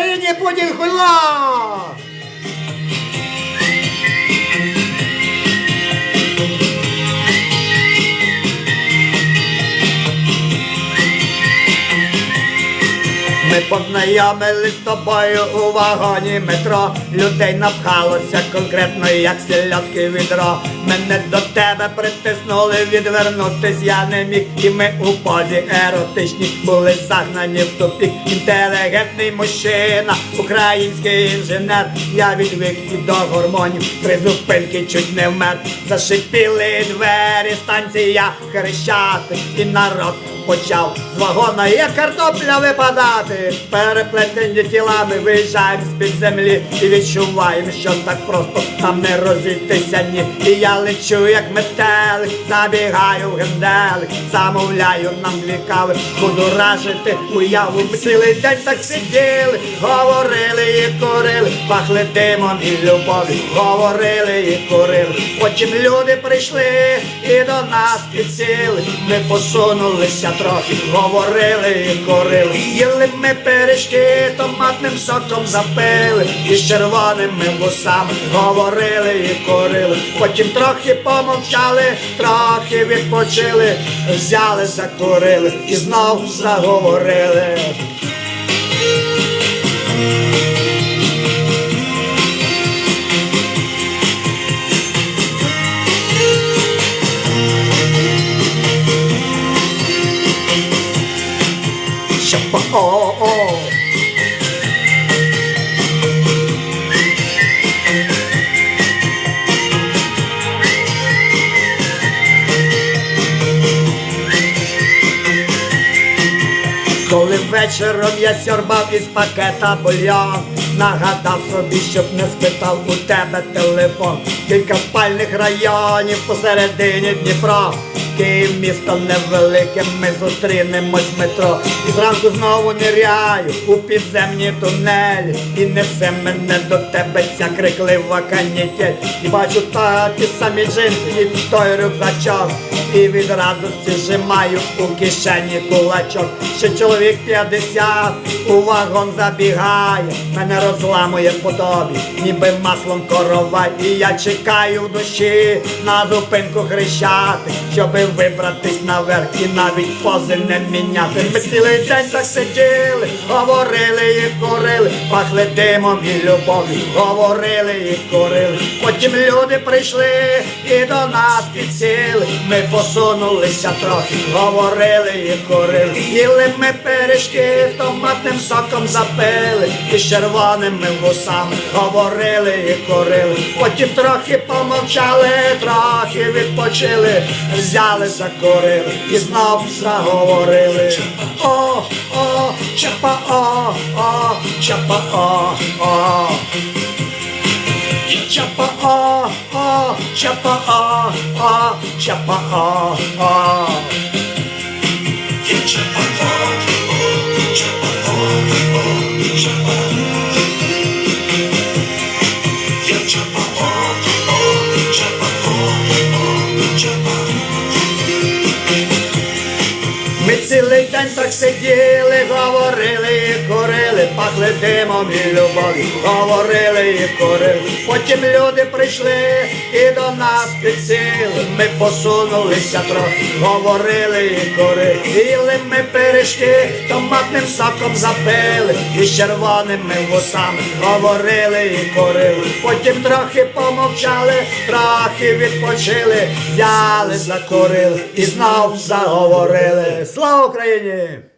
Україні Путін хуйло! Познайомились з тобою у вагоні метро. Людей напхалося конкретно, як сільотки відро. Мене до тебе притиснули, відвернутись я не міг. І ми у позі еротичні були загнані в тупік. Інтелігентний мужчина, український інженер. Я відвик і до гормонів, три зупинки чуть не вмер. Зашипіли двері, станція хрещати, і народ почав з вагона, як картопля випадати. Переплетені тілами виїжджаємо з-під землі і відчуваємо, що так просто нам не розійтися ні. І я лечу, як метелик, забігаю в генделик, замовляю нам дві кави, буду ражити уяву. Цілий день так сиділи, говорили і курили, пахли димом і любов'ю, говорили і курили. Потім люди прийшли і до нас підсіли. Ми посунулися трохи, говорили і курили. Їли ми пиріжки, томатним соком запили, і з червоними вусами говорили і курили. Потім трохи помовчали, трохи відпочили, взяли, закурили і знов заговорили. Щапа о-о. Коли вечором я сьорбав із пакета бульйон, нагадав собі, щоб не спитав у тебе телефон. Кілька спальних районів посередині Дніпро. Київ місто невелике, ми зустрінемось в метро. І зранку знову ниряю у підземні тунелі. І несе мене до тебе ця криклива канітель. І бачу та ті самі джинси і той рюкзачок. І від радості зжимаю у кишені кулачок. Ще чоловік 50 у вагон забігає, мене розламує в подобі, ніби маслом коровай. І я чекаю в душі на зупинку хрещати, щоби вибратись наверх і навіть пози не міняти. Ми цілий день так сиділи, говорили і курили, пахли димом і любов'ю, говорили і курили. Потім люди прийшли і до нас підсіли. Ми посунулися трохи, говорили і курили. Їли ми пиріжки, томатним соком запили, і з червоними вусами говорили і курили. Потім трохи помовчали, трохи відпочили, взяли, закурили і знов заговорили. О, о, чапа, о, о, чапа, о, о. Чапа, о, о, чапа, о, о, чапа, о, о. Ми цілий день так сиділи, говорили і курили, пахли димом і любов'ю, говорили і курили. Потім люди прийшли і до нас підсіли. Ми посунулися трохи, говорили і курили. Їли ми пиріжки, томатним соком запили, і з червоними вусами говорили і курили. Потім трохи помовчали, трохи відпочили, взяли, закурили і знов заговорили. Слава Україні!